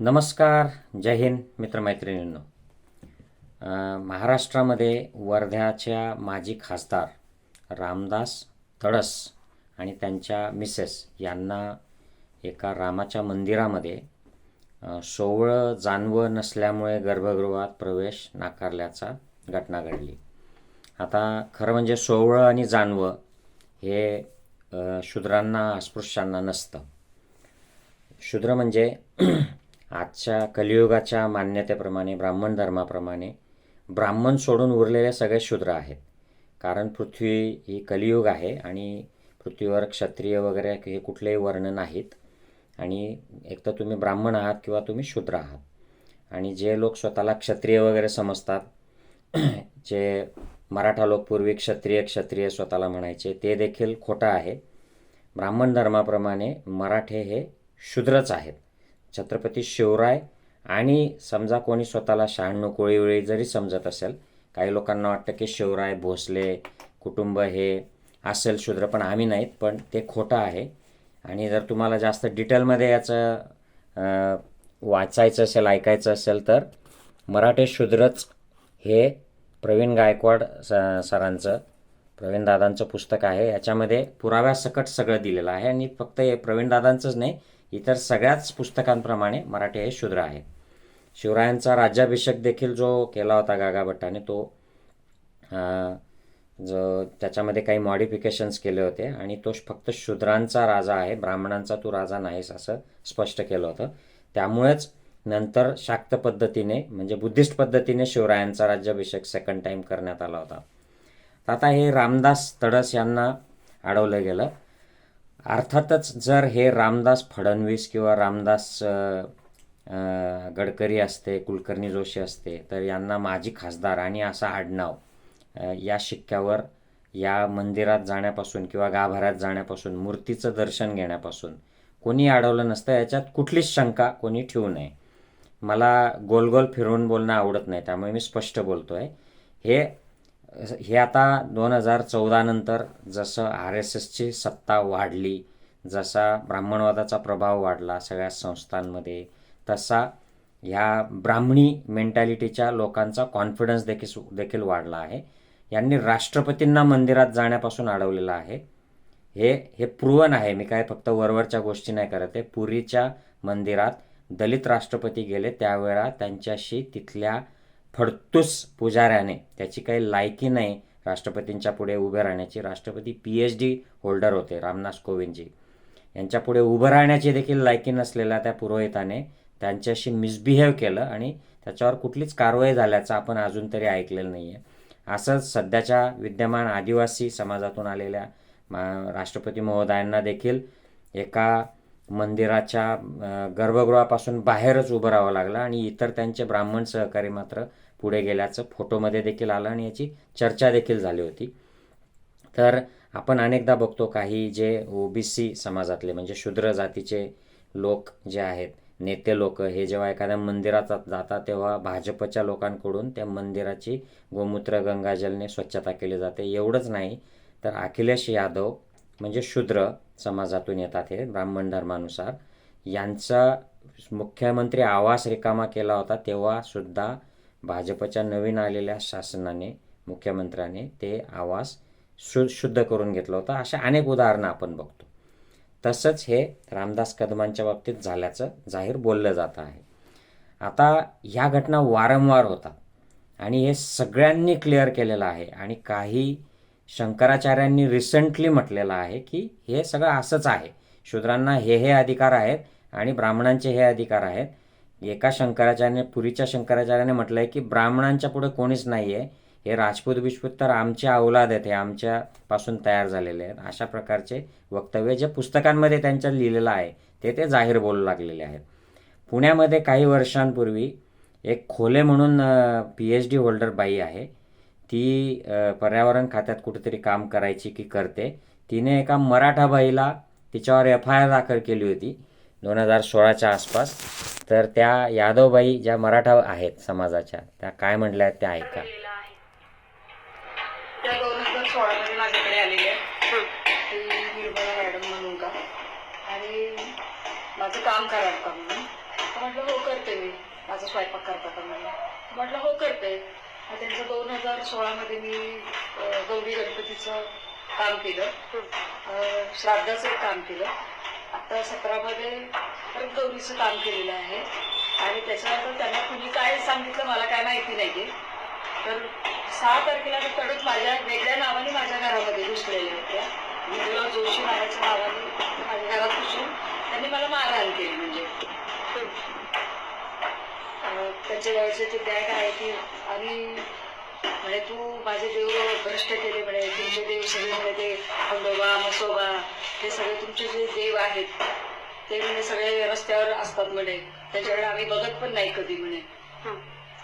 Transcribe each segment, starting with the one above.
नमस्कार जय हिंद मित्रमैत्रिणींनो. महाराष्ट्रामध्ये वर्ध्याच्या माजी खासदार रामदास तडस आणि त्यांच्या मिसेस यांना एका रामाच्या मंदिरामध्ये सोवळं जानवं नसल्यामुळे गर्भगृहात प्रवेश नाकारल्याचा घटना घडली. आता खरं म्हणजे सोवळं आणि जानवं हे शूद्रांना अस्पृश्यांना नसतं. शूद्र म्हणजे आजच्या कलियुगाच्या मान्यतेप्रमाणे ब्राह्मण धर्माप्रमाणे ब्राह्मण सोडून उरलेले सगळे शूद्र आहेत. कारण पृथ्वी ही कलियुग आहे आणि पृथ्वीवर क्षत्रिय वगैरे हे कुठलेही वर्ण नाहीत. आणि एक तर तुम्ही ब्राह्मण आहात किंवा तुम्ही शूद्र आहात. आणि जे लोक स्वतःला क्षत्रिय वगैरे समजतात जे मराठा लोक पूर्वी क्षत्रिय क्षत्रिय स्वतःला म्हणायचे ते देखील खोटं आहे. ब्राह्मण धर्माप्रमाणे मराठे हे शूद्रच आहेत. छत्रपती शिवराय आणि समजा कोणी स्वतःला शहाण्णव कोळीवळी जरी समजत असेल काही लोकांना वाटतं की शिवराय भोसले कुटुंब हे असेल शूद्र पण आम्ही नाहीत पण ते खोटं आहे. आणि जर तुम्हाला जास्त डिटेलमध्ये याचं वाचायचं असेल ऐकायचं असेल तर मराठे शूद्रच हे प्रवीण गायकवाड स सरांचं प्रवीण दादांचं पुस्तक आहे. याच्यामध्ये पुराव्यासकट सगळं दिलेलं आहे. आणि फक्त हे प्रवीण दादांचंच नाही इतर सगळ्याच पुस्तकांप्रमाणे मराठी हे शूद्र आहे. शिवरायांचा राज्याभिषेक देखील जो केला होता गागाभट्टाने तो जो त्याच्यामध्ये काही मॉडिफिकेशन्स केले होते आणि तो फक्त शूद्रांचा राजा आहे ब्राह्मणांचा तू राजा नाहीस असं स्पष्ट केलं होतं. त्यामुळेच नंतर शाक्त पद्धतीने म्हणजे बुद्धिस्ट पद्धतीने शिवरायांचा राज्याभिषेक सेकंड टाईम करण्यात आला होता. आता हे रामदास तडस यांना अडवलं गेलं. अर्थातच जर हे रामदास फडणवीस किंवा रामदास गडकरी असते कुलकर्णी जोशी असते तर यांना माजी खासदार आणि असा आडनाव या शिक्क्यावर या मंदिरात जाण्यापासून किंवा गाभाऱ्यात जाण्यापासून मूर्तीचं दर्शन घेण्यापासून कोणी अडवलं नसतं याच्यात कुठलीच शंका कोणी ठेवू नये. मला गोल गोल फिरवून बोलणं आवडत नाही त्यामुळे मी स्पष्ट बोलतो आहे हे हे आता दोन हजार चौदानंतर जसं आर एस एसची सत्ता वाढली जसा ब्राह्मणवादाचा प्रभाव वाढला सगळ्या संस्थांमध्ये तसा ह्या ब्राह्मणी मेंटॅलिटीच्या लोकांचा कॉन्फिडन्स देखील देखील वाढला आहे. यांनी राष्ट्रपतींना मंदिरात जाण्यापासून अडवलेलं आहे. हे हे प्रूवन आहे मी काय फक्त वरवरच्या गोष्टी नाही करत आहे. पुरीच्या मंदिरात दलित राष्ट्रपती गेले त्यावेळा त्यांच्याशी तिथल्या फडतूस पुजाऱ्याने त्याची काही लायकी नाही राष्ट्रपतींच्या पुढे उभे राहण्याची. राष्ट्रपती पी एच डी होल्डर होते रामनाथ कोविंदजी. यांच्या पुढे उभं राहण्याची देखील लायकी नसलेल्या त्या पुरोहिताने त्यांच्याशी मिसबिहेव केलं आणि त्याच्यावर कुठलीच कारवाई झाल्याचं आपण अजून तरी ऐकलेलं नाही आहे असंच सध्याच्या विद्यमान आदिवासी समाजातून आलेल्या मा- राष्ट्रपती महोदयांना देखील एका मंदिराच्या गर्भगृहापासून बाहेरच उभं राहावं लागलं आणि इतर त्यांचे ब्राह्मण सहकारी मात्र पुढे गेल्याचं फोटोमध्ये देखील आलं आणि याची चर्चा देखील झाली होती. तर आपण अनेकदा बघतो काही जे ओबीसी समाजातले म्हणजे शूद्र जातीचे लोक जे आहेत नेते लोक हे जेव्हा एखाद्या मंदिरात जातात तेव्हा भाजपच्या लोकांकडून त्या मंदिराची गोमूत्र गंगाजलने स्वच्छता केली जाते. एवढंच नाही तर अखिलेश यादव म्हणजे शूद्र समाजातून येतात हे ब्राह्मण धर्मानुसार. यांचा मुख्यमंत्री आवास रिकामा केला होता तेव्हासुद्धा भाजपच्या नवीन आलेल्या शासनाने मुख्यमंत्र्याने ते आवास शु शुद्ध करून घेतलं होतं. अशा अनेक उदाहरणं आपण बघतो. तसंच हे रामदास कदमांच्या बाबतीत झाल्याचं जाहीर बोललं जात आहे. आता ह्या घटना वारंवार होतात आणि हे सगळ्यांनी क्लिअर केलेलं आहे आणि काही शंकराचार्यांनी रिसेंटली म्हटलेलं आहे की हे सगळं असंच आहे. शूद्रांना हे हे अधिकार आहेत आणि ब्राह्मणांचे हे अधिकार आहेत. एका शंकराचार्याने पुरीच्या शंकराचार्याने म्हटलंय की ब्राह्मणांच्या पुढे कोणीच नाही आहे हे राजपूत बिजपूत तर आमचे अवलाद आहेत हे आमच्यापासून तयार झालेले आहेत. अशा प्रकारचे वक्तव्य जे पुस्तकांमध्ये त्यांच्या लिहिलेलं आहे ते ते जाहीर बोलू लागलेले आहेत. पुण्यामध्ये काही वर्षांपूर्वी एक खोले म्हणून पी एच डी होल्डर बाई आहे. ती पर्यावरण खात्यात कुठेतरी काम करायची की करते. तिने एका मराठा बाईला तिच्यावर एफ आय आर दाखल केली होती. दोन हजार सोळाच्या आसपास. तर त्या यादवबाई ज्या मराठा आहेत समाजाच्या त्या काय म्हटल्या आहेत त्या ऐका. त्या दोन हजार सोळामध्ये माझ्याकडे आहेत. निर्मला मॅडम म्हणून का? आणि माझं काम करावं का म्हणून? म्हटलं हो करते मी. माझा स्वयंपाक करता म्हणलं म्हटलं हो करते. त्यांचं दोन हजार सोळामध्ये मी गौरी गणपतीचं काम केलं. श्राद्धाचं काम केलं. आता सतरामध्ये परत गौरीचं काम केलेलं आहे. आणि त्याच्यानंतर त्यांना कुणी काय सांगितलं मला काय माहिती नाहीये. तर सहा तारखेला तर कडक माझ्या वेगळ्या नावाने माझ्या घरामध्ये घुसलेल्या होत्या. विजया जोशी नावाच्या नावाने माझ्या घरात घुसून त्यांनी मला मारहाण केली म्हणजे. त्यांच्या वेळेचे ते बॅग आहे ती आणि म्हणे तू माझे देव भ्रष्ट केले म्हणे तुमचे देव सगळे म्हणे ते खंडोबा मसोबा हे सगळे तुमचे जे देव आहेत ते म्हणे सगळे रस्त्यावर असतात म्हणे. त्याच्याकडे आम्ही बघत पण नाही कधी म्हणे.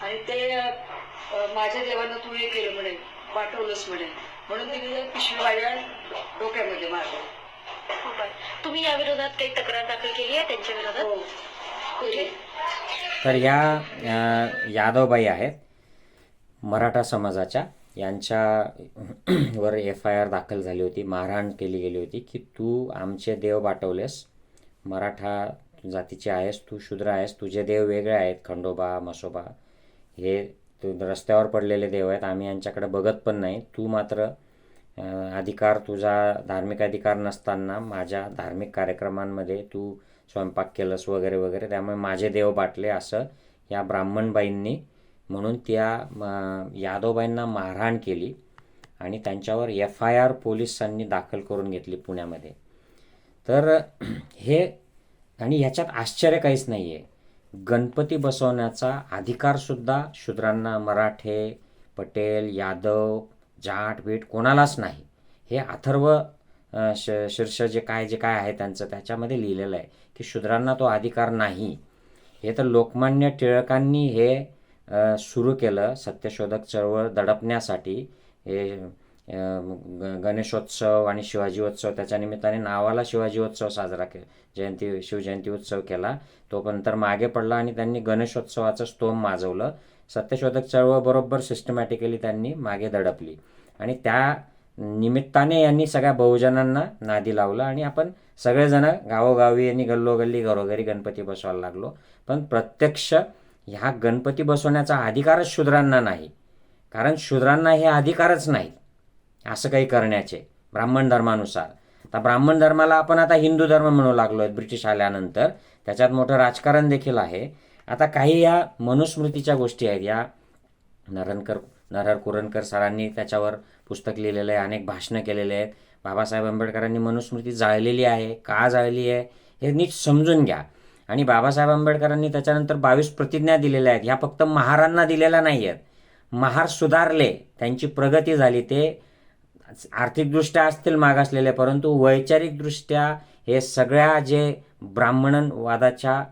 आणि ते माझ्या देवानं तू हे केलं म्हणे पाठवलंच म्हणे. म्हणून तिने पिशवी माझ्या डोक्यामध्ये मारलं तुम्ही या विरोधात काही तक्रार दाखल केली आहे त्यांच्या विरोधात? हो. तर या यादवबाई आहेत. मराठा समाजाच्या यांच्या वर एफ आय आर दाखल झाली होती मारहाण केली गेली होती की तू आमचे देव बाटवलेस मराठा जातीचे आहेस तू शूद्र आहेस तुझे देव वेगळे आहेत खंडोबा मसोबा. हे तू रस्त्यावर पडलेले देव आहेत आम्ही यांच्याकडे बघत पण नाही. तू मात्र अधिकार तुझा धार्मिक अधिकार नसताना माझ्या धार्मिक कार्यक्रमांमध्ये तू स्वयंपाक केलंस वगैरे वगैरे त्यामुळे माझे देव बाटले असं या ब्राह्मणबाईंनी म्हणून त्या म, यादवबाईंना मारहाण केली आणि त्यांच्यावर एफ आय आर पोलिसांनी दाखल करून घेतली पुण्यामध्ये. तर हे आणि ह्याच्यात आश्चर्य काहीच नाही आहे गणपती बसवण्याचा अधिकारसुद्धा शूद्रांना मराठे पटेल यादव जाट बीट कोणालाच नाही. हे अथर्व श शीर्ष जे काय जे काय आहे त्यांचं त्याच्यामध्ये लिहिलेलं आहे की शूद्रांना तो अधिकार नाही. हे तर लोकमान्य टिळकांनी हे सुरू केलं सत्यशोधक चळवळ दडपण्यासाठी. हे ग- गणेशोत्सव आणि शिवाजीोत्सव त्याच्या निमित्ताने नावाला शिवाजीोत्सव साजरा के जयंती शिवजयंती उत्सव केला. तो पण तर मागे पडला आणि त्यांनी गणेशोत्सवाचं स्तोम माजवलं. सत्यशोधक चळवळ बरोबर सिस्टमॅटिकली त्यांनी मागे दडपली. आणि त्या निमित्ताने यांनी सगळ्या बहुजनांना नादी लावलं आणि आपण सगळेजण गावोगावी यांनी गल्लोगल्ली घरोघरी गणपती बसवायला लागलो. पण प्रत्यक्ष ह्या गणपती बसवण्याचा अधिकारच शूद्रांना नाही. कारण शूद्रांना हे अधिकारच नाही. असं काही करण्याचे ब्राह्मण धर्मानुसार. आता ब्राह्मण धर्माला आपण आता हिंदू धर्म म्हणू लागलो आहे ब्रिटिश आल्यानंतर. त्याच्यात मोठं राजकारण देखील आहे. आता काही या मनुस्मृतीच्या गोष्टी आहेत. या नरणकर नरहर कुरणकर सरांनी त्याच्यावर पुस्तक लिहिलेलं आहे अनेक भाषणं केलेले आहेत. बाबासाहेब आंबेडकरांनी मनुस्मृती जाळलेली आहे का जाळली आहे हे नीट समजून घ्या. आणि बाबासाहेब आंबेडकरांनी त्याच्यानंतर बावीस प्रतिज्ञा दिलेल्या आहेत. ह्या फक्त महारांना दिलेल्या नाही आहेत महार सुधारले त्यांची प्रगती झाली. ते आर्थिकदृष्ट्या असतील मागासलेले परंतु वैचारिकदृष्ट्या हे सगळ्या जे ब्राह्मणवादाच्या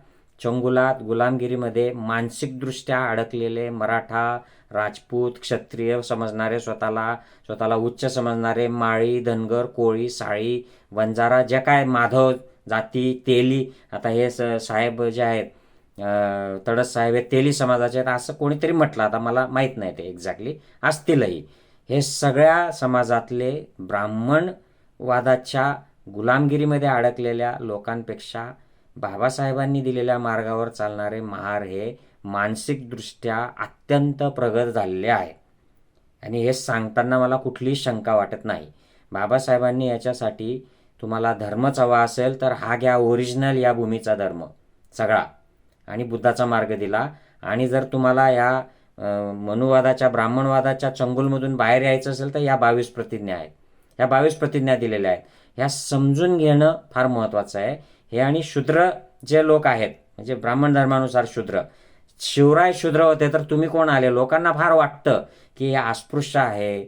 चंगुलात गुलामगिरीमध्ये मानसिकदृष्ट्या अडकलेले मराठा राजपूत क्षत्रिय समजणारे स्वतःला स्वतःला उच्च समजणारे माळी धनगर कोळी साळी वंजारा ज्या काय माधव जाती तेली. आता हे स साहेब जे आहेत तडस साहेब हे तेली समाजाचे आहेत. असं कोणीतरी म्हटलं. आता मला माहीत नाही ते एक्झॅक्टली असतीलही. हे सगळ्या समाजातले ब्राह्मणवादाच्या गुलामगिरीमध्ये अडकलेल्या लोकांपेक्षा बाबासाहेबांनी दिलेल्या मार्गावर चालणारे महार हे मानसिकदृष्ट्या अत्यंत प्रगत झालेले आहे. आणि हे सांगताना मला कुठलीही शंका वाटत नाही. बाबासाहेबांनी याच्यासाठी तुम्हाला धर्मच हवा असेल तर हा घ्या ओरिजिनल या भूमीचा धर्म सगळा. आणि बुद्धाचा मार्ग दिला. आणि जर तुम्हाला या मनुवादाच्या ब्राह्मणवादाच्या चंगुलमधून बाहेर यायचं असेल तर या बावीस प्रतिज्ञा आहेत. ह्या बावीस प्रतिज्ञा दिलेल्या आहेत. ह्या समजून घेणं फार महत्त्वाचं आहे. हे आणि शूद्र जे लोक आहेत म्हणजे ब्राह्मण धर्मानुसार शूद्र शिवराय शूद्र होते तर तुम्ही कोण आले? लोकांना फार वाटतं की हे अस्पृश्य आहे.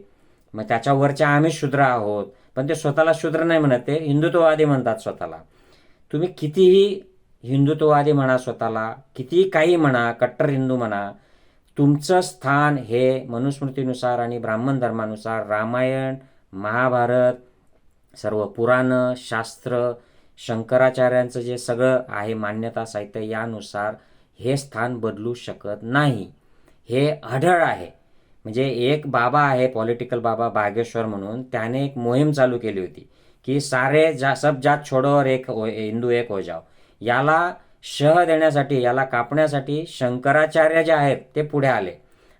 मग त्याच्यावरच्या आम्ही शूद्र आहोत. पण ते स्वतःला शूद्र नाही म्हणत ते हिंदुत्ववादी म्हणतात स्वतःला. तुम्ही कितीही हिंदुत्ववादी म्हणा स्वतःला कितीही काही म्हणा कट्टर हिंदू म्हणा तुमचं स्थान हे मनुस्मृतीनुसार आणि ब्राह्मण धर्मानुसार रामायण महाभारत सर्व पुराणं शास्त्र शंकराचार्यांचं जे सगळं आहे मान्यता साहित्य यानुसार हे स्थान बदलू शकत नाही. हे अढळ आहे. म्हणजे एक बाबा आहे पॉलिटिकल बाबा बागेश्वर म्हणून त्याने एक मोहीम चालू केली होती की सारे जा सब जात छोडो और एक हो- हिंदू एक हो जाओ. याला शह देण्यासाठी याला कापण्यासाठी शंकराचार्य जे आहेत ते पुढे आले.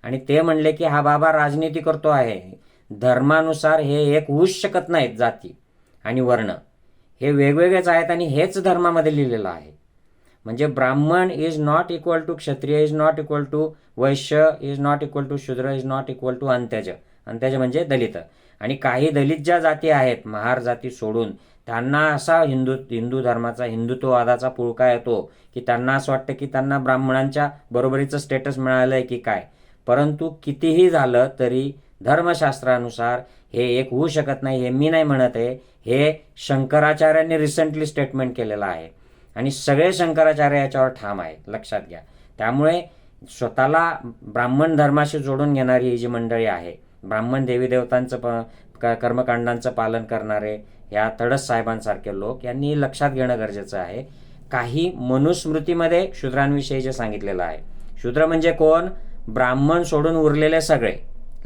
आणि ते म्हणले की हा बाबा राजनीती करतो आहे. धर्मानुसार हे एक होऊच शकत नाहीत जाती आणि वर्ण. हे वेगवेगळेच आहेत आणि हेच धर्मामध्ये लिहिलेलं आहे. म्हणजे Brahman is not equal to Kshatriya is not equal to Vaishya is not equal to Shudra is not equal to Antyaj. अंत्यज म्हणजे दलित. आणि काही दलित ज्या जाती आहेत महार जाती सोडून त्यांना असा हिंदू हिंदू धर्माचा हिंदुत्ववादाचा पुळका येतो की त्यांना असं वाटतं की त्यांना ब्राह्मणांच्या बरोबरीचं स्टेटस मिळालं आहे की काय. परंतु कितीही झालं तरी धर्मशास्त्रानुसार हे एक होऊ शकत नाही हे मी नाही म्हणत आहे. हे शंकराचार्यांनी रिसेंटली स्टेटमेंट केलेलं आहे. आणि सगळे शंकराचार्य याच्यावर ठाम आहे लक्षात घ्या. त्यामुळे स्वतःला ब्राह्मण धर्माशी जोडून घेणारी ही जी मंडळी आहे ब्राह्मण देवी देवतांचं प कर्मकांडांचं पालन करणारे या तडस साहेबांसारखे लोक यांनी लक्षात घेणं गरजेचं आहे. काही मनुस्मृतीमध्ये शूद्रांविषयी जे सांगितलेलं आहे. शूद्र म्हणजे कोण? ब्राह्मण सोडून उरलेले सगळे.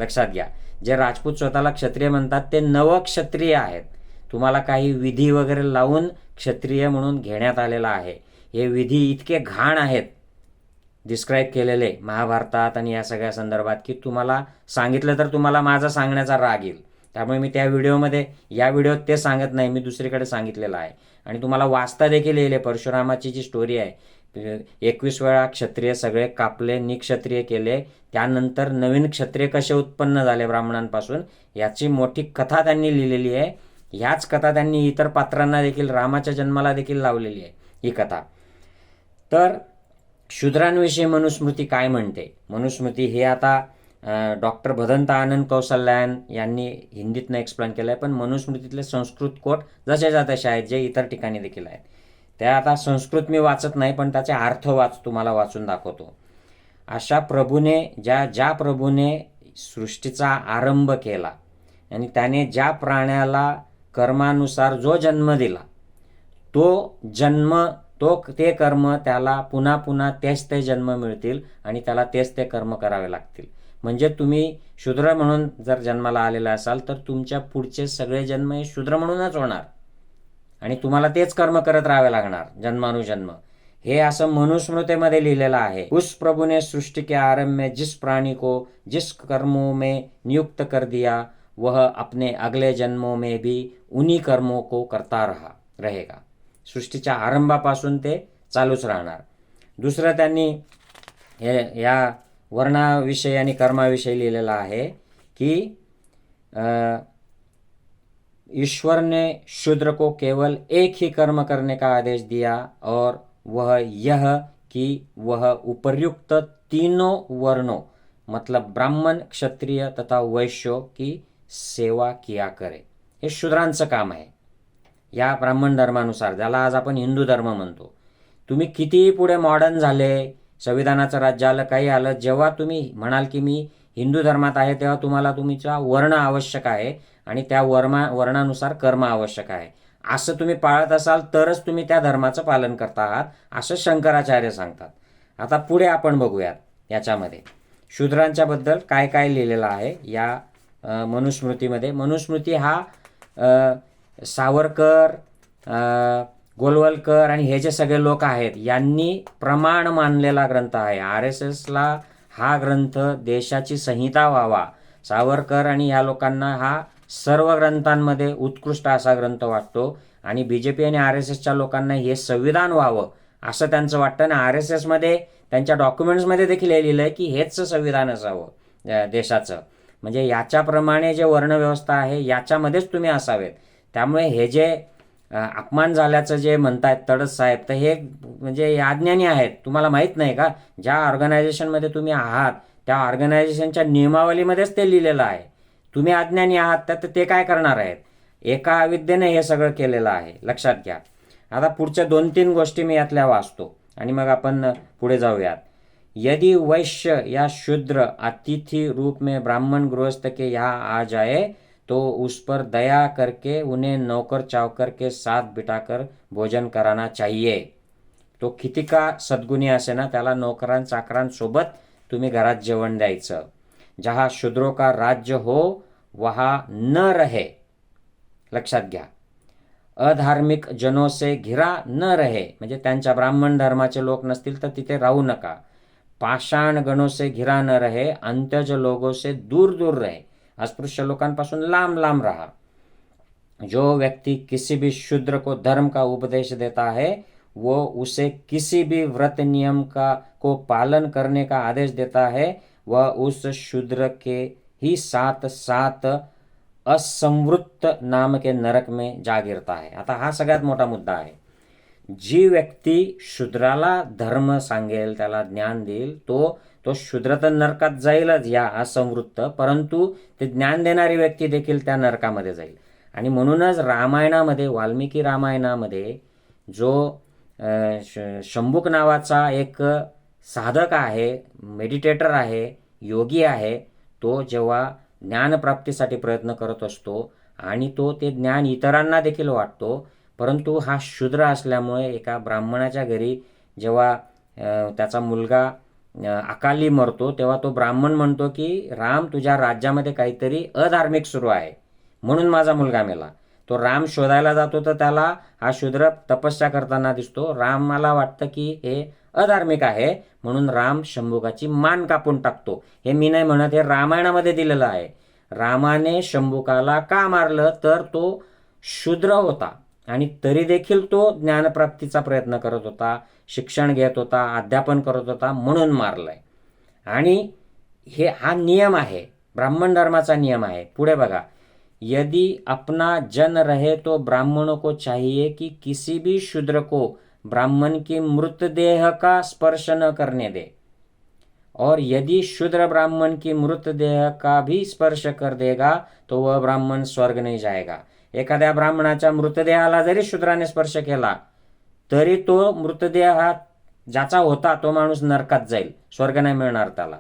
लक्षात घ्या. जे राजपूत स्वतःला क्षत्रिय म्हणतात ते नवक्षत्रिय आहेत. तुम्हाला काही विधी वगैरे लावून क्षत्रिय म्हणून घेण्यात आलेला आहे. हे विधी इतके घाण आहेत. डिस्क्राईब केलेले महाभारतात आणि या सगळ्या संदर्भात की तुम्हाला सांगितलं तर तुम्हाला माझा सांगण्याचा राग येईल. त्यामुळे मी त्या व्हिडिओमध्ये या व्हिडिओत ते सांगत नाही मी दुसरीकडे सांगितलेलं आहे. आणि तुम्हाला वाचता देखील येईल परशुरामाची जी स्टोरी आहे. एकवीस वेळा क्षत्रिय सगळे कापले निक्षत्रिय केले. त्यानंतर नवीन क्षत्रिय कसे उत्पन्न झाले ब्राह्मणांपासून? याची मोठी कथा त्यांनी लिहिलेली आहे. ह्याच कथा त्यांनी इतर पात्रांना देखील रामाच्या जन्माला देखील लावलेली आहे ही कथा. तर शूद्रांविषयी मनुस्मृती काय म्हणते? मनुस्मृती हे आता डॉक्टर भदंत आनंद कौशल्यान यांनी हिंदीतनं एक्सप्लेन केलं आहे पण मनुस्मृतीतले संस्कृत कोट जसे तसे आहेत जे इतर ठिकाणी देखील आहेत. त्या आता संस्कृत मी वाचत नाही पण त्याचे अर्थ वाच तुम्हाला वाचून दाखवतो. अशा प्रभूने ज्या ज्या प्रभूने सृष्टीचा आरंभ केला आणि त्याने ज्या प्राण्याला कर्मानुसार जो जन्म दिला तो जन्म तो ते कर्म त्याला पुन्हा पुन्हा तेच ते जन्म मिळतील आणि त्याला तेच ते कर्म करावे लागतील. म्हणजे तुम्ही शूद्र म्हणून जर जन्माला आलेला असाल तर तुमच्या पुढचे सगळे जन्म हे शूद्र म्हणूनच होणार. आणि तुम्हाला तेच कर्म करत राहावे लागणार जन्मानुजन्म. हे असं मनुस्मृतेमध्ये लिहिलेलं आहे. उस प्रभूने सृष्टी के आरंभ में जिस प्राणी को जिस कर्मों में नियुक्त कर दिया वह अपने अगले जन्मों में भी उन्हीं कर्मों को करता रहा रहेगा। सृष्टीच्या आरंभापासून ते चालूच राहणार। दुसरं त्यांनी हे या वर्णाविषयी आणि कर्माविषयी लिहिलेलं आहे की अं, ईश्वर ने शूद्र को केवल एक ही कर्म करने का आदेश दिया और वह यह कि वह उपर्युक्त तीनों वर्णों मतलब ब्राह्मण क्षत्रिय तथा वैश्यों की सेवा किया करे. हे शूद्रांचं काम आहे. या ब्राह्मण धर्मानुसार ज्याला आज आपण हिंदू धर्म म्हणतो तुम्ही कितीही पुढे मॉडर्न झाले संविधानाचं राज्य आलं काही आलं जेव्हा तुम्ही म्हणाल की मी हिंदू धर्मात आहे तेव्हा तुम्हाला तुमचा वर्ण आवश्यक आहे आणि त्या वर्मा वर्णानुसार कर्म आवश्यक आहे. असं तुम्ही पाळत असाल तरच तुम्ही त्या धर्माचं पालन करता आहात असं शंकराचार्य सांगतात. आता पुढे आपण बघूयात याच्यामध्ये. शूद्रांच्याबद्दल काय काय लिहिलेलं आहे या मनुस्मृतीमध्ये. मनुस्मृती हा सावरकर गोलवलकर आणि हे जे सगळे लोक आहेत यांनी प्रमाण मानलेला ग्रंथ आहे. आर एस एसला हा ग्रंथ देशाची संहिता व्हावा. सावरकर आणि ह्या लोकांना हा सर्व ग्रंथांमध्ये उत्कृष्ट असा ग्रंथ वाटतो आणि बी जे पी आणि आर एस एसच्या लोकांना हे संविधान व्हावं असं त्यांचं वाटतं. आणि आर एस एसमध्ये त्यांच्या डॉक्युमेंट्समध्ये देखील हे लिहिलं आहे की हेच संविधान असावं देशाचं. म्हणजे याच्याप्रमाणे जे वर्णव्यवस्था आहे याच्यामध्येच तुम्ही असावेत. त्यामुळे हे जे अपमान झाल्याचं जे म्हणतायत तडस साहेब तर हे म्हणजे हे अज्ञानी आहेत. तुम्हाला माहीत नाही का? ज्या ऑर्गनायझेशनमध्ये तुम्ही आहात त्या ऑर्गनायझेशनच्या नियमावलीमध्येच ते लिहिलेलं आहे. तुम्ही अज्ञानी आहात तर ते काय करणार आहेत? एका अविद्येने हे सगळं केलेलं आहे. लक्षात घ्या. आता पुढच्या दोन तीन गोष्टी मी यातल्या वाचतो. आणि मग आपण पुढे जाऊयात. यदि वैश्य या शूद्र अतिथि रूप में ब्राह्मण गृहस्थ के यहाँ आ जाए तो उस पर दया करके उन्हें नौकर चावकर के साथ बिठाकर भोजन कराना चाहिए। तो किती का सद्गुणी असे ना त्याला नोकरां चाकरांसोबत तुम्ही घरात जेवण द्यायचं. जहा शूद्रो का राज्य हो वहा न रहे. लक्षात घ्या. अधार्मिक जनों से घिरा न रहे. म्हणजे त्यांच्या ब्राह्मण धर्माचे लोक नसतील तर तिथे राहू नका. पाषाण गणों से घिरा न रहे अंत्यज लोगों से दूर दूर रहे। अस्पृश्य लोकांपासून लांब लांब रहा। जो व्यक्ति किसी भी शूद्र को धर्म का उपदेश देता है, वो उसे किसी भी व्रत नियम का, को पालन करने का आदेश देता है, वह उस शूद्र के ही साथ साथ असंवृत्त नाम के नरक में जा गिरता है। आता हा सगळ्यात मोठा मुद्दा आहे। जी व्यक्ती शूद्राला धर्म सांगेल त्याला ज्ञान देईल तो तो शूद्र तर नरकात जाईलच या असंवृत्त परंतु ते ज्ञान देणारी व्यक्ती देखील त्या नरकामध्ये जाईल. आणि म्हणूनच रामायणामध्ये वाल्मिकी रामायणामध्ये जो श- शंभुक नावाचा एक साधक आहे मेडिटेटर आहे योगी आहे तो जेव्हा ज्ञानप्राप्तीसाठी प्रयत्न करत असतो आणि तो ते ज्ञान इतरांना देखील वाटतो परंतु हा शूद्र असल्यामुळे एका ब्राह्मणाच्या घरी जेव्हा त्याचा मुलगा अकाली मरतो तेव्हा तो ब्राह्मण म्हणतो की राम तुझ्या राज्यामध्ये काहीतरी अधार्मिक सुरू आहे. म्हणून माझा मुलगा मेला. तो राम शोधायला जातो तर त्याला हा शूद्र तपस्या करताना दिसतो. रामाला वाटतं की हे अधार्मिक आहे. म्हणून राम शंभुकाची मान कापून टाकतो. हे मी नाही म्हणत हे रामायणामध्ये दिलेलं आहे. रामाने शंभुकाला का मारलं? तर तो शूद्र होता. आणि तरी देखील तो ज्ञानप्राप्तीचा प्रयत्न करत होता शिक्षण घेत होता अध्यापन करत होता म्हणून मारलाय. आणि हे हा नियम आहे ब्राह्मण धर्माचा नियम आहे. पुढे बघा यदि अपना जन रहे तो ब्राह्मणों को चाहिए कि किसी भी शूद्र को ब्राह्मण की मृतदेह का स्पर्श न करने दे। और यदि शूद्र ब्राह्मण की मृतदेह का भी स्पर्श कर देगा तो वह ब्राह्मण स्वर्ग नहीं जाएगा। एखाद्या ब्राह्मणाच्या मृतदेहाला जरी शूद्राने स्पर्श केला तरी तो मृतदेह हा ज्याचा होता तो माणूस नरकात जाईल स्वर्ग नाही मिळणार त्याला.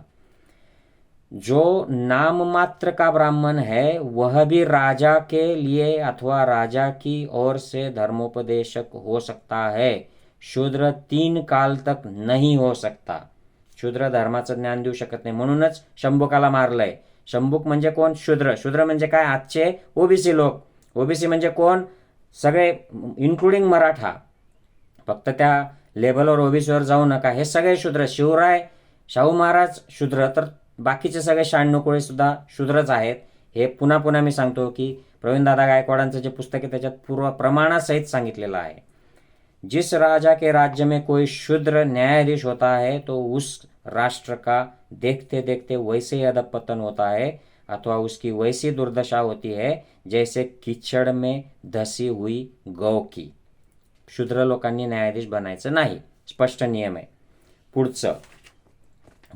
जो नाम मात्र का ब्राह्मण है वह भी राजा के लिए अथवा राजा की ओर से धर्मोपदेशक हो सकता है। शूद्र तीन काल तक नहीं हो सकता। शूद्र धर्माचं ज्ञान देऊ शकत नाही. म्हणूनच शंभुकाला मारलंय. शंभुक म्हणजे कोण? शूद्र. शूद्र म्हणजे काय? आजचे ओबीसी लोक. ओबीसी म्हणजे कोण? सगळे इन्क्लुडिंग मराठा. फक्त त्या लेबलवर ओबीसीवर जाऊ नका. हे सगळे शूद्र. शिवराय शाहू महाराज शूद्र. तर बाकीचे सगळे शहाण्णव कोळी सुद्धा शूद्रच आहेत. हे पुन्हा पुन्हा मी सांगतो की प्रवीणदादा गायकवाडांचं जे पुस्तक आहे त्याच्यात पूर्व प्रमाणासहित सांगितलेलं आहे. जिस राजा के राज्य में कोई शूद्र न्यायाधीश होता है तो उस राष्ट्र का देखते देखते वैसे ही पतन होता है। अथवा उसकी वैसी दुर्दशा होती है जैसे कीचड़ में धसी हुई गौ की। शूद्र लोकांनी न्यायाधीश बनायचं नाही स्पष्ट नियम आहे. पुढचं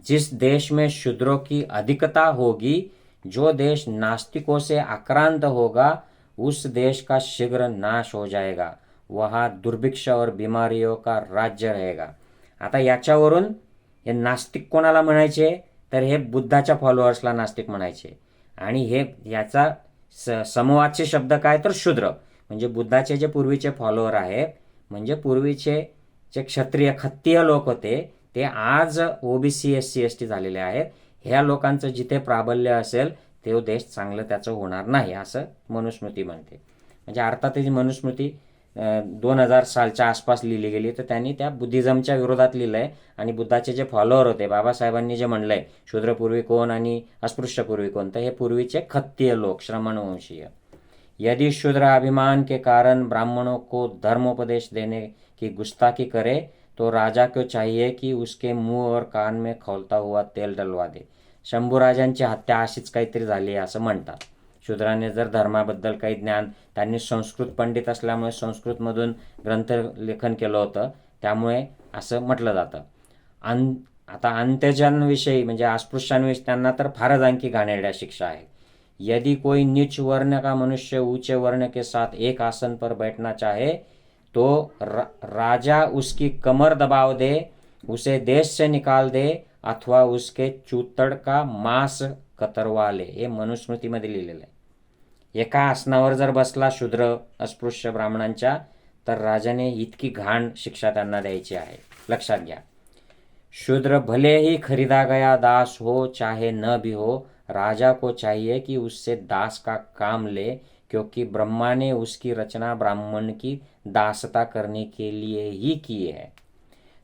जिस देश में शूद्रों की अधिकता होगी जो देश नास्तिकों से आक्रांत होगा उस देश का शीघ्र नाश हो जाएगा। वहाँ दुर्भिक्ष और बीमारियों का राज्य रहेगा। आता याच्यावरून हे नास्तिक कोणाला म्हणायचे? तर हे बुद्धाच्या फॉलोअर्सला नास्तिक म्हणायचे. आणि हे याचा स समवादचे शब्द काय तर शूद्र. म्हणजे बुद्धाचे जे पूर्वीचे फॉलोअर आहेत म्हणजे पूर्वीचे जे क्षत्रिय खत्तीय लोक होते ते आज OBC S C S T झालेले आहेत. ह्या लोकांचं जिथे प्राबल्य असेल तो देश चांगलं त्याचं होणार नाही असं मनुस्मृती म्हणते. म्हणजे अर्थात ही मनुस्मृती दोन हजार सालच्या आसपास लिहिली गेली. तर त्यांनी त्या बुद्धिझमच्या विरोधात लिहिलं आहे आणि बुद्धाचे जे फॉलोअर होते बाबासाहेबांनी जे म्हणलंय शूद्रपूर्वी कोण आणि अस्पृश्यपूर्वी कोण तर हे पूर्वीचे खत्तीय लोक श्रमणवंशीय. यदि शूद्र अभिमान के कारण ब्राह्मणों को धर्मोपदेश देने की गुस्ताखी करे तो राजा को चाहिए कि उसके मुंह और कान में खौलता हुआ तेल डलवा दे. शंभू राजांची हत्या अशीच काहीतरी झाली आहे असं म्हणतात. शूद्राने जर धर्माबद्दल काही ज्ञान त्यांनी संस्कृत पंडित असल्यामुळे संस्कृतमधून ग्रंथ लेखन केलं होतं त्यामुळे असं म्हटलं जातं. अन आता अंत्यजनविषयी म्हणजे अस्पृश्यांविषयी त्यांना तर फारच आणखी घाणेरड्या शिक्षा आहे यदि कोई नीच वर्ण का मनुष्य ऊंचे वर्ण के साथ एक आसन पर बैठना चाहे तो रा, राजा उसकी कमर दबाव दे उसे देश से निकाल दे अथवा उसके चूतड का मांस कतरवा ले. हे मनुस्मृतीमध्ये लिहिलेलं आहे. एका आसनावर जर बसला शूद्र अस्पृश्य ब्राह्मणांच्या, तर राजाने इतकी घाण शिक्षा त्यांना द्यायची आहे. लक्षात घ्या. शूद्र भले ही खरीदा गया दास हो, चाहे न भी हो, राजा को चाहिए कि उससे दास का काम ले, क्योंकि ब्रह्मा ने उसकी रचना ब्राह्मण की दासता करने के लिए ही की है।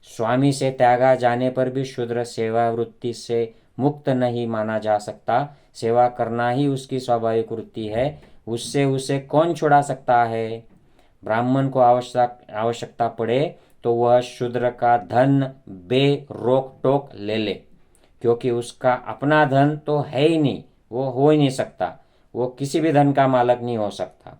स्वामी से त्यागा जाने पर भी शूद्र सेवा वृत्ति से मुक्त नहीं माना जा सकता सेवा करना ही उसकी स्वाभाविक वृत्ति है। उससे उसे कौन छुड़ा सकता है? ब्राह्मण को आवश्यक, आवश्यकता पड़े तो वह शूद्र का धन बे रोक टोक ले ले, क्योंकि उसका अपना धन तो है ही नहीं, वो हो ही नहीं सकता। वो किसी भी धन का मालक नहीं हो सकता।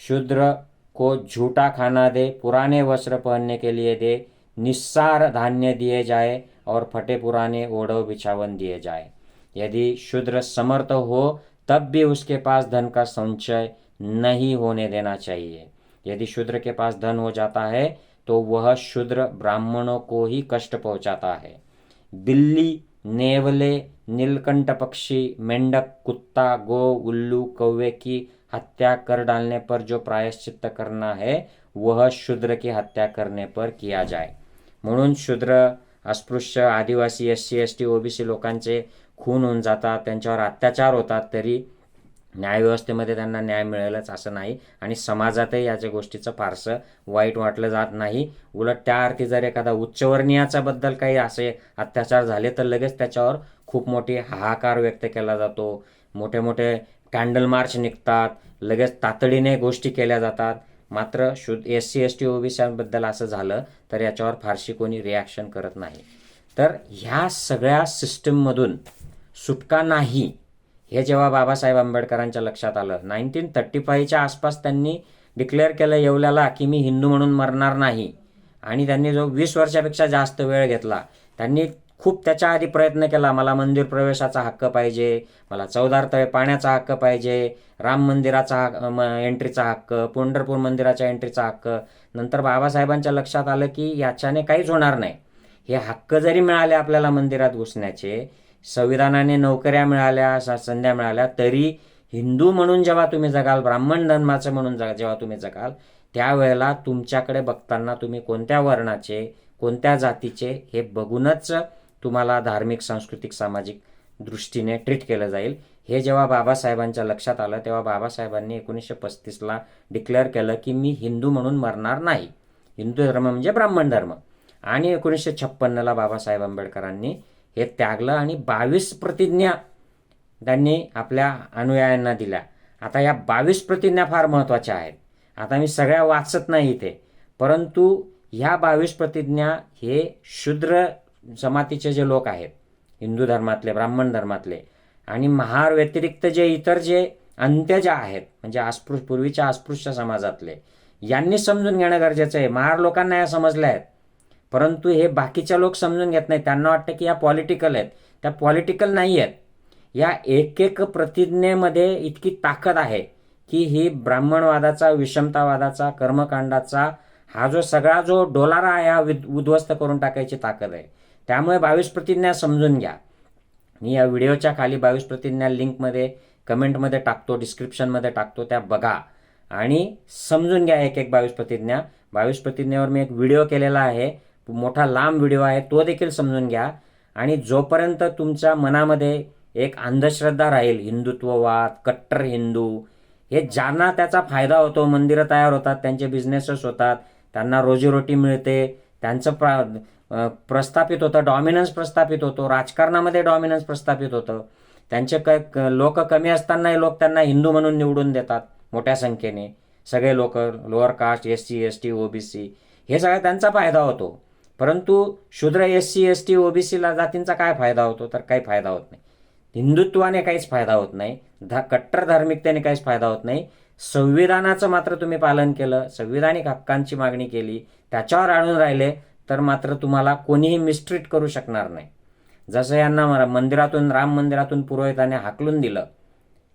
शूद्र को झूठा खाना दे, पुराने वस्त्र पहनने के लिए दे, निस्सार धान्य दिए जाए और फटे पुराने ओढ़व बिछावन दिए जाए। यदि शूद्र समर्थ हो, तब भी उसके पास धन का संचय नहीं होने देना चाहिए। यदि शूद्र के पास धन हो जाता है तो वह शूद्र ब्राह्मणों को ही कष्ट पहुंचाता है। बिल्ली नेवले, नीलकंठ पक्षी, मेंढक, कुत्ता, गो, उल्लू, कौवे की हत्या कर डालने पर जो प्रायश्चित करना है, वह शूद्र की हत्या करने पर किया जाए। म्हणून शूद्र, अस्पृश्य, आदिवासी S C S T OBC लोकांचे खून होऊन जातात त्यांच्यावर अत्याचार होतात तरी न्यायव्यवस्थेमध्ये त्यांना न्याय मिळेलच असं नाही. आणि समाजातही याच्या गोष्टीचं फारसं वाईट वाटलं जात नाही. उलट त्या अर्थी जर एखादा उच्चवर्णीयाचा बद्दल काही असे अत्याचार झाले तर लगेच त्याच्यावर खूप मोठी हाहाकार व्यक्त केला जातो. मोठे मोठे कॅन्डल मार्च निघतात लगेच तातडीने गोष्टी केल्या जातात. मात्र शुद्ध एस सी एस टी ओबीसीबद्दल असं झालं तर याच्यावर फारशी कोणी रिॲक्शन करत नाही. तर ह्या सगळ्या सिस्टीममधून सुटका नाही. हे जेव्हा बाबासाहेब आंबेडकरांच्या लक्षात आलं. नाईन्टीन थर्टी फाईव्हच्या आसपास त्यांनी डिक्लेअर केलं येवल्याला की मी हिंदू म्हणून मरणार नाही. आणि त्यांनी जो वीस वर्षापेक्षा जास्त वेळ घेतला त्यांनी खूप त्याच्या आधी प्रयत्न केला मला मंदिर प्रवेशाचा हक्क पाहिजे मला चौदार तळे पाण्याचा हक्क पाहिजे राम मंदिराचा एंट्रीचा हक्क पंढरपूर मंदिराच्या एंट्रीचा हक्क. नंतर बाबासाहेबांच्या लक्षात आलं की याच्याने काहीच होणार नाही. हे हक्क जरी मिळाले आपल्याला मंदिरात घुसण्याचे संविधानाने नोकऱ्या मिळाल्या सा संध्या मिळाल्या तरी हिंदू म्हणून जेव्हा तुम्ही जगाल ब्राह्मण धर्माचं म्हणून जगा जेव्हा तुम्ही जगाल त्यावेळेला तुमच्याकडे बघताना तुम्ही कोणत्या वर्णाचे कोणत्या जातीचे हे बघूनच तुम्हाला धार्मिक सांस्कृतिक सामाजिक दृष्टीने ट्रीट केलं जाईल. हे जेव्हा बाबासाहेबांच्या लक्षात आलं तेव्हा बाबासाहेबांनी एकोणीसशे पस्तीसला डिक्लेअर केलं की मी हिंदू म्हणून मरणार नाही. हिंदू धर्म म्हणजे ब्राह्मण धर्म. आणि एकोणीसशे छप्पन्नला बाबासाहेब आंबेडकरांनी हे त्यागलं आणि बावीस प्रतिज्ञा त्यांनी आपल्या अनुयायांना दिल्या. आता या बावीस प्रतिज्ञा फार महत्त्वाच्या आहेत. आता मी सगळ्या वाचत नाही इथे. परंतु ह्या बावीस प्रतिज्ञा हे शूद्र जमातीचे जे लोक आहेत हिंदू धर्मातले ब्राह्मण धर्मातले आणि महार व्यतिरिक्त जे इतर जे अंत्यजा आहेत म्हणजे अस्पृश्य पूर्वीच्या अस्पृश्य समाजातले यांनी समजून घेणं गरजेचं आहे. महार लोकांना या समजल्या आहेत. परंतु हे बाकीच्या लोक समजून घेत नाही त्यांना वाटतं की या पॉलिटिकल आहेत. त्या पॉलिटिकल नाही आहेत या एक एक प्रतिज्ञेमध्ये इतकी ताकद आहे की ही ब्राह्मणवादाचा विषमतावादाचा कर्मकांडाचा हा जो सगळा जो डोलारा आहे हा विद- उद्ध्वस्त करून टाकायची ताकद आहे. त्यामुळे बावीस प्रतिज्ञा समजून घ्या. मी या व्हिडिओच्या खाली बावीस प्रतिज्ञा लिंकमध्ये कमेंटमध्ये टाकतो डिस्क्रिप्शनमध्ये टाकतो त्या बघा. आणि समजून घ्या एक एक बावीस प्रतिज्ञा. बावीस प्रतिज्ञेवर मी एक व्हिडिओ केलेला आहे. मोठा लांब व्हिडिओ आहे तो देखील समजून घ्या. आणि जोपर्यंत तुमच्या मनामध्ये एक अंधश्रद्धा राहील हिंदुत्ववाद कट्टर हिंदू हे ज्यांना त्याचा फायदा होतो मंदिरं तयार होतात त्यांचे बिझनेसेस होतात त्यांना रोजीरोटी मिळते त्यांचं प्र प्रस्थापित होतं डॉमिनन्स प्रस्थापित होतो राजकारणामध्ये डॉमिनन्स प्रस्थापित होतं. त्यांचे क लोक कमी असतानाही लोक त्यांना हिंदू म्हणून निवडून देतात मोठ्या संख्येने. सगळे लोक lower caste S C S T OBC हे सगळं त्यांचा फायदा होतो. परंतु शूद्र एस सी एस टी ओबीसीला जातींचा काय फायदा होतो? तर काही फायदा होत नाही. हिंदुत्वाने काहीच फायदा होत नाही. धा कट्टर धार्मिकतेने काहीच फायदा होत नाही. संविधानाचं मात्र तुम्ही पालन केलं संविधानिक हक्कांची मागणी केली त्याच्यावर आणून राहिले तर मात्र तुम्हाला कोणीही मिस्ट्रीट करू शकणार नाही. जसं यांना मंदिरातून राम मंदिरातून पुरोहिताने हाकलून दिलं.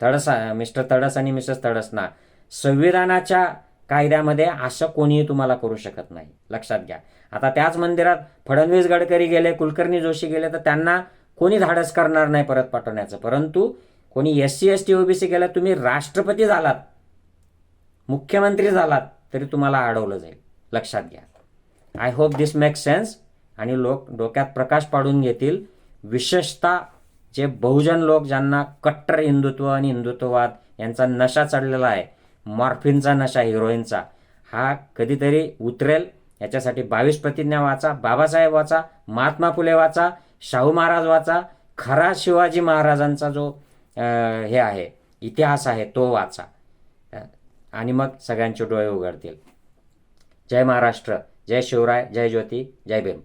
तडसा मिस्टर तडस आणि मिसेस तडसना. संविधानाच्या कायद्यामध्ये असं कोणीही तुम्हाला करू शकत नाही. लक्षात घ्या. आता त्याच मंदिरात फडणवीस गडकरी गेले कुलकर्णी जोशी गेले तर त्यांना कोणी धाडस करणार नाही परत पाठवण्याचं? परंतु कोणी S C S T OBC गेला तुम्ही राष्ट्रपती झालात मुख्यमंत्री झालात तरी तुम्हाला अडवलं जाईल. लक्षात घ्या. I hope this make sense आणि लोक डोक्यात प्रकाश पाडून घेतील. विशेषतः जे बहुजन लोक ज्यांना कट्टर हिंदुत्व आणि हिंदुत्ववाद यांचा नशा चढलेला आहे मॉर्फिनचा नशा हिरोईनचा हा कधीतरी उतरेल. याच्यासाठी बावीस प्रतिज्ञा वाचा बाबासाहेब वाचा महात्मा फुले वाचा शाहू महाराज वाचा खरा शिवाजी महाराजांचा जो हे आहे इतिहास आहे तो वाचा. आणि मग सगळ्यांचे डोळे उघडतील. जय महाराष्ट्र जय शिवराय जय ज्योती जय भीम.